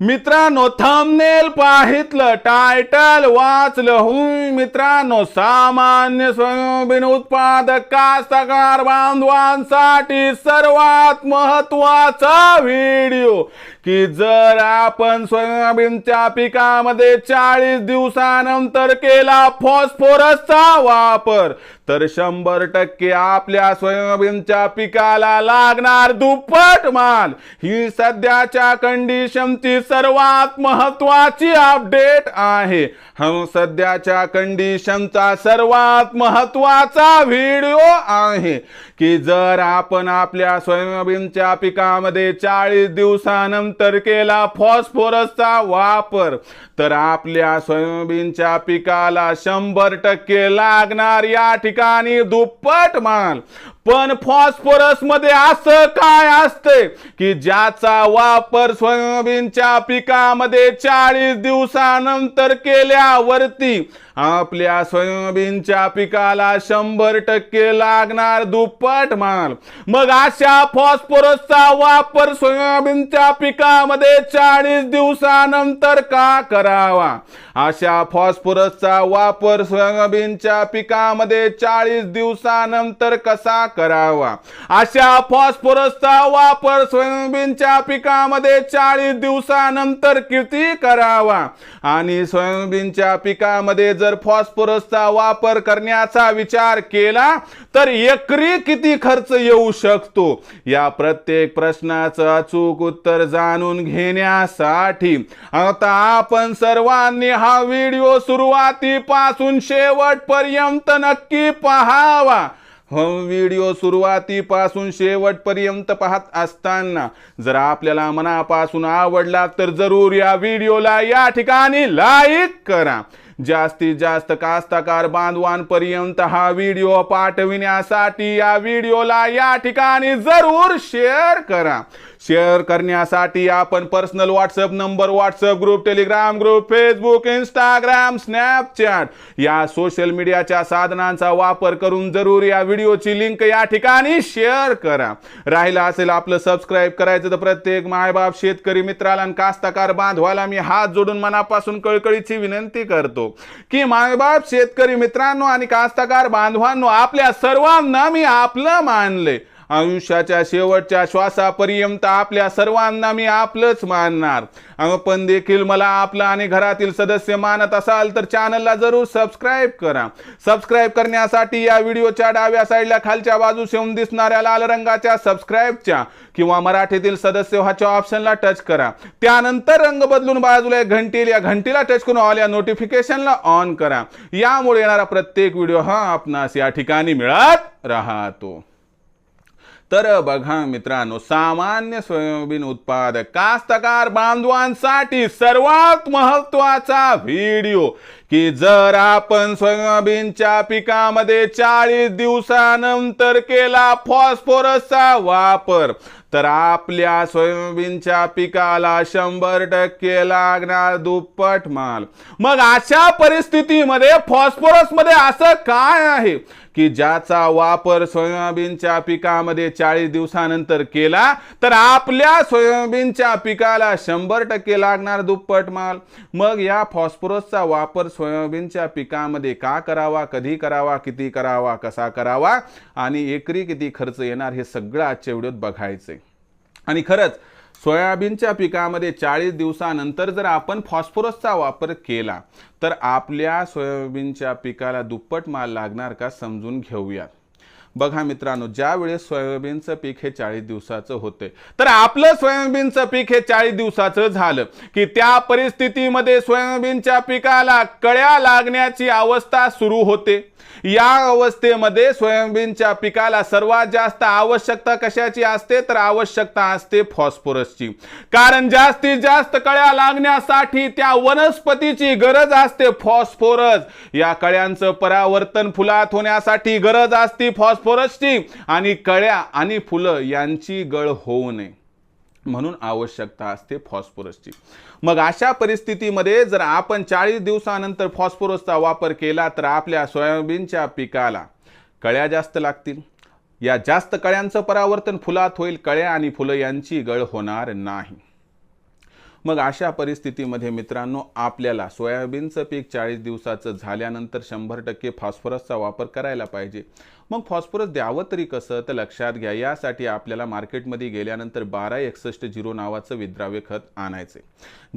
मित्रांनो thumbnail पाहितलं title वाचलं हुई मित्रांनो सामान्य सोयाबीन उत्पादक कास्तकार बांधवांसाठी सर्वात महत्त्वाचा व्हिडिओ की जर आपण सोयाबीनच्या पिकामध्ये चाळीस दिवसानंतर केला फॉस्फोरसचा वापर तर शंभर टक्के आपल्या सोयाबीनच्या पिकाला लागणार दुप्पट माल. ही सध्याच्या कंडिशनची सर्वात महत्वाची अपडेट आहे. हा सध्याच्या कंडिशनचा सर्वात महत्त्वाचा व्हिडिओ आहे की जर आपण आपल्या सोयाबीनच्या पिकामध्ये चाळीस दिवसानंतर केला फॉस्फोरसचा वापर. तर आपल्या सोयाबीनच्या पिकाला शंभर टक्के लागणार या ठिकाणी दुप्पट माल. पण फॉस्फोरसमध्ये असं काय असते की ज्याचा वापर सोयाबीनच्या पिकामध्ये चाळीस दिवसानंतर केल्यावरती आपल्या सोयाबीनच्या पिकाला शंभर टक्के लागणार दुप्पट माल. मग अशा फॉस्फरसचा वापर सोयाबीनच्या पिकामध्ये चाळीस दिवसानंतर का करावा? अशा फॉस्फरसचा वापर सोयाबीनच्या पिकामध्ये चाळीस दिवसानंतर कसा करावा? अशा फॉस्फरसचा वापर सोयाबीनच्या पिकामध्ये चाळीस दिवसानंतर किती करावा? आणि सोयाबीनच्या पिकामध्ये जर फॉस्फरसचा वापर करण्याचा विचार केला तर एकरी किती खर्च येऊ शकतो? या प्रत्येक प्रश्नाचं अचूक उत्तर जाणून घेण्यासाठी आता आपण सर्वांनी हा व्हिडिओ सुरुवातीपासून शेवटपर्यंत नक्की पहावा. हो व्हिडिओ सुरुवातीपासून शेवटपर्यंत पाहत असताना जर आपल्याला मनापासून आवडला तर जरूर या व्हिडिओला या ठिकाणी लाईक करा. जास्तीत जास्त कास्तकार बांधवांपर्यंत हा व्हिडिओ पाठविण्यासाठी या व्हिडिओला या ठिकाणी जरूर शेअर करा. शेअर करण्यासाठी आपण personal WhatsApp number WhatsApp group Telegram group Facebook Instagram Snapchat या सोशल मीडियाच्या साधनांचा वापर करून जरूर या व्हिडिओची लिंक या ठिकाणी शेअर करा. राहिला असेल आपलं सबस्क्राईब करायचं तर प्रत्येक मायबाप शेतकरी मित्राला आणि कास्तकार बांधवाला मी हात जोडून मनापासून कळकळीची विनंती करतो की मायबाप शेतकरी मित्रांनो आणि कास्तकार बांधवांनो आपल्या सर्वांना मी आपलं मानले आयुष्याच्या शेवटच्या श्वासापर्यंत आपल्या सर्वांना मी आपलंच मानणार. आपण देखील मला आपलं आणि घरातील सदस्य मानत असाल तर चॅनलला जरूर सबस्क्राईब करा. सबस्क्राईब करण्यासाठी या व्हिडिओच्या डाव्या साईडला खालच्या बाजूस येऊन दिसणाऱ्या लाल रंगाच्या सबस्क्राईबच्या किंवा मराठीतील सदस्य व्हाच्या ऑप्शनला टच करा. त्यानंतर रंग बदलून बाजूला एक घंटील या घंटीला टच करून ऑल या नोटिफिकेशनला ऑन करा. यामुळे येणारा प्रत्येक व्हिडिओ हा आपणास या ठिकाणी मिळत राहतो. तर बघा मित्रांनो सामान्य सोयाबीन उत्पादक कास्तकार बांधवांसाठी सर्वात महत्त्वाचा व्हिडिओ. की जर आपण सोयाबीनच्या पिकामध्ये चाळीस दिवसानंतर केला फॉस्फोरसचा वापर तर आपल्या सोयाबीनच्या पिकाला शंभर टक्के लागणार दुप्पट माल. मग अशा परिस्थितीमध्ये फॉस्फोरसमध्ये असं काय आहे? की ज्याचा वापर सोयाबीनच्या पिकामध्ये चाळीस दिवसानंतर केला तर आपल्या सोयाबीनच्या पिकाला शंभर टक्के लागणार दुप्पट माल. मग या फॉस्फोरसचा वापर सोयाबीनच्या पिकामध्ये का करावा कधी करावा किती करावा कसा करावा आणि एकरी किती खर्च येणार हे सगळं आजच्या व्हिडिओत बघायचंय. आणि खरंच सोयाबीनच्या पिकामध्ये चाळीस दिवसानंतर जर आपण फॉस्फोरसचा वापर केला तर आपल्या सोयाबीनच्या पिकाला दुप्पट माल लागणार का समजून घेऊयात. बघा मित्रांनो ज्यावेळेस सोयाबीनचं पीक हे चाळीस दिवसाचं होते तर आपलं सोयाबीनचं पीक हे चाळीस दिवसाचं झालं की त्या परिस्थितीमध्ये सोयाबीनच्या पिकाला कळ्या लागण्याची अवस्था सुरू होते. या अवस्थेमध्ये सोयाबीनच्या पिकाला सर्वात जास्त आवश्यकता कशाची असते? तर आवश्यकता असते फॉस्फोरसची. कारण जास्तीत जास्त कळ्या लागण्यासाठी त्या वनस्पतीची गरज असते फॉस्फोरस. या कळ्यांचं परावर्तन फुलात होण्यासाठी गरज असते फॉस्फोरसची आणि कळ्या आणि फुलं यांची गळ होऊ नये. म्हणून आवश्यकता असते फॉस्फरसची. मग अशा परिस्थितीमध्ये जर आपण चाळीस दिवसानंतर फॉस्फरसचा वापर केला तर आपल्या सोयाबीनच्या पिकाला कळ्या जास्त लागतील. या जास्त कळ्यांचं परावर्तन फुलात होईल कळ्या आणि फुलं यांची गळ होणार नाही. मग अशा परिस्थितीमध्ये मित्रांनो आपल्याला सोयाबीनचं पीक चाळीस दिवसाचं झाल्यानंतर शंभर टक्के फॉस्फरसचा वापर करायला पाहिजे. मग फॉस्फरस द्यावं तरी कसं? तर लक्षात घ्या यासाठी आपल्याला मार्केटमध्ये गेल्यानंतर बारा एकसष्ट झिरो नावाचं विद्राव्य खत आणायचे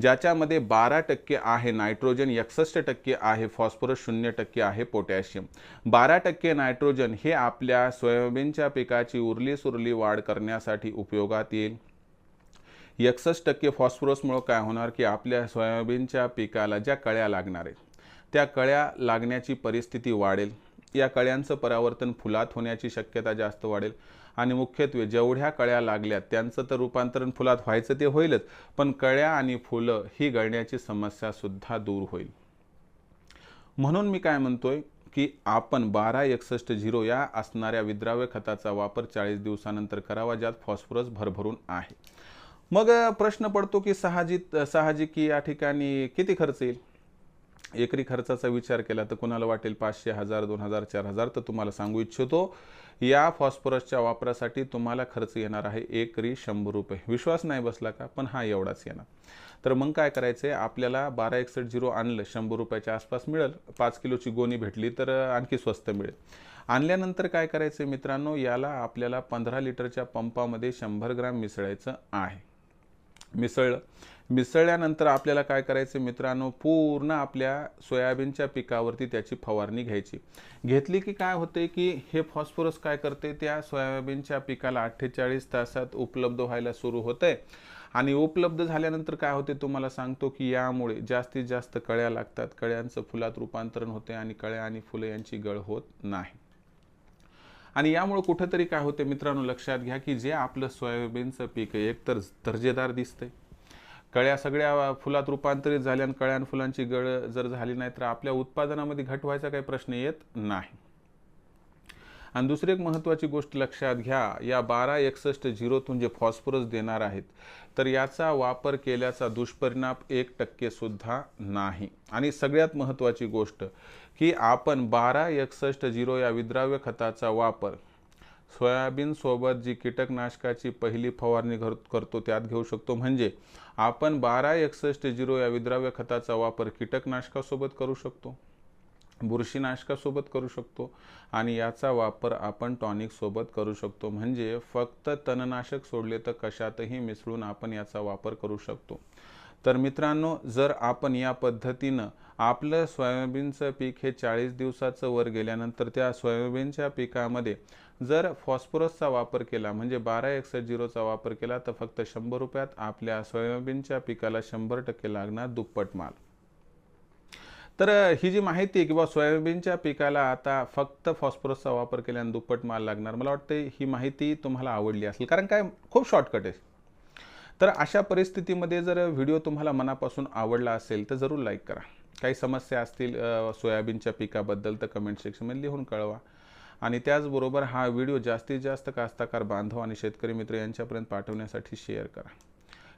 ज्याच्यामध्ये बारा टक्के आहे नायट्रोजन एकसष्ट टक्के आहे फॉस्फरस शून्य टक्के आहे पोटॅशियम. बारा टक्के नायट्रोजन हे आपल्या सोयाबीनच्या पिकाची उरली सुरली वाढ करण्यासाठी उपयोगात येईल. एकसष्ट टक्के फॉस्फरसमुळं काय होणार की आपल्या सोयाबीनच्या पिकाला ज्या कळ्या लागणार आहेत त्या कळ्या लागण्याची परिस्थिती वाढेल. या कळ्यांचं परावर्तन फुलात होण्याची शक्यता जास्त वाढेल. आणि मुख्यत्वे जेवढ्या कळ्या लागल्या त्यांचं तर रूपांतरण फुलात व्हायचं ते होईलच पण कळ्या आणि फुलं ही गळण्याची समस्या सुद्धा दूर होईल. म्हणून मी काय म्हणतोय की आपण बारा एकसष्ट झिरो या असणाऱ्या विद्राव्य खताचा वापर चाळीस दिवसानंतर करावा ज्यात फॉस्फरस भरभरून आहे. मग प्रश्न पडतो की साहजिक साहजिक की या ठिकाणी किती खर्च येईल? एकरी खर्चाचा विचार केला तर कुणाला वाटेल पाचशे हजार दोन हजार चार हजार? तर तुम्हाला सांगू इच्छितो या फॉस्फरसच्या वापरासाठी तुम्हाला खर्च येणार आहे एकरी शंभर रुपये. विश्वास नाही बसला का? पण हा एवढाच येणार. तर मग काय करायचं आहे आपल्याला बारा एकसष्ट झिरो आणलं शंभर रुपयाच्या आसपास मिळेल. पाच किलोची गोणी भेटली तर आणखी स्वस्त मिळेल. आणल्यानंतर काय करायचं मित्रांनो? याला आपल्याला पंधरा लिटरच्या पंपामध्ये शंभर ग्राम मिसळायचं आहे. मिसळलं. मिसळल्यानंतर आपल्याला काय करायचं मित्रांनो? पूर्ण आपल्या सोयाबीनच्या पिकावरती त्याची फवारणी घ्यायची. घेतली की काय होते की हे फॉस्फरस काय करते? त्या सोयाबीनच्या पिकाला अठ्ठेचाळीस तासात उपलब्ध व्हायला सुरू होतंय. आणि उपलब्ध झाल्यानंतर काय होते तुम्हाला सांगतो की यामुळे जास्तीत जास्त कळ्या लागतात. कळ्यांचं फुलात रूपांतरण होते आणि कळ्या आणि फुलं यांची गळ होत नाही. आणि यामुळे कुठंतरी काय होते मित्रांनो लक्षात घ्या की जे आपलं सोयाबीनचं पीक आहे एकतर दर्जेदार दिसतंय. कळ्या सगळ्या फुलात रूपांतरित झाल्या आणि कळ्या फुलांची गळ जर झाली नाही तर आपल्या उत्पादनामध्ये घट व्हायचा काही प्रश्न येत नाही. आणि दुसरी एक महत्त्वाची गोष्ट लक्षात घ्या या बारा एकसष्ट झिरोतून जे फॉस्फरस देणार आहेत तर याचा वापर केल्याचा दुष्परिणाम एक टक्केसुद्धा नाही. आणि सगळ्यात महत्त्वाची गोष्ट की आपण बारा एकसष्ट झिरो या विद्राव्य खताचा वापर सोयाबीनसोबत जी कीटकनाशकाची पहिली फवारणी करतो त्यात घेऊ शकतो. म्हणजे आपण बारा एकसष्ट झिरो या विद्राव्य खताचा वापर कीटकनाशकासोबत करू शकतो. बुरशीनाशकासोबत करू शकतो आणि याचा वापर आपण टॉनिकसोबत करू शकतो. म्हणजे फक्त तणनाशक सोडले तर कशातही मिसळून आपण याचा वापर करू शकतो. तर मित्रांनो जर आपण या पद्धतीनं आपलं सोयाबीनचं पीक हे चाळीस दिवसाचं वर गेल्यानंतर त्या सोयाबीनच्या पिकामध्ये जर फॉस्फरसचा वापर केला म्हणजे बारा एकसष्ट झिरोचा वापर केला तर फक्त शंभर रुपयात आपल्या सोयाबीनच्या पिकाला शंभर टक्के लागणार दुप्पट माल. तर ही जी माहिती आहे किंवा सोयाबीनच्या पिकाला आता फक्त फॉस्फरसचा वापर केल्याने दुप्पट माल लागणार मला वाटतं ही माहिती तुम्हाला आवडली असेल. कारण काय? खूप शॉर्टकट आहे. तर अशा परिस्थितीमध्ये जर व्हिडिओ तुम्हाला मनापासून आवडला असेल तर जरूर लाईक करा. काही समस्या असतील सोयाबीनच्या पिकाबद्दल तर कमेंट सेक्शनमध्ये लिहून कळवा. आणि त्याचबरोबर हा व्हिडिओ जास्तीत जास्त कास्ताकार बांधव आणि शेतकरी मित्र यांच्यापर्यंत पाठवण्यासाठी शेअर करा.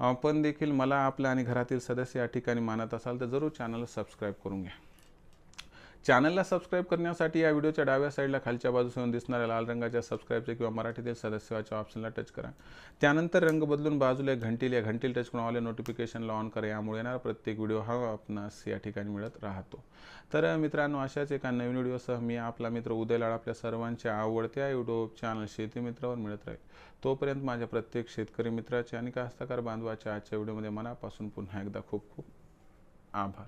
पण देखील मला आपल्या आणि घरातील सदस्य या ठिकाणी मानत असाल तर जरूर चॅनल सबस्क्राईब करून घ्या. चॅनलला सबस्क्राईब करण्यासाठी या व्हिडिओच्या डाव्या साईडला खालच्या बाजूस येऊन दिसणाऱ्या लाल रंगाच्या सबस्क्राईबचे किंवा मराठीतील सदस्याच्या ऑप्शनला टच करा. त्यानंतर रंग बदलून बाजूला एक घंटील या घंटील टच करून आले नोटिफिकेशनला ऑन करा. यामुळे येणारा प्रत्येक व्हिडिओ हा आपणास या ठिकाणी मिळत राहतो. तर मित्रांनो अशाच एका नवीन व्हिडिओसह मी आपला मित्र उदय लाड आपल्या सर्वांच्या आवडत्या यूट्यूब चॅनल शेती मित्रावर मिळत राहील. तोपर्यंत माझ्या प्रत्येक शेतकरी मित्राचे आणि कास्तकार बांधवाच्या आजच्या व्हिडिओमध्ये मनापासून पुन्हा एकदा खूप खूप आभार.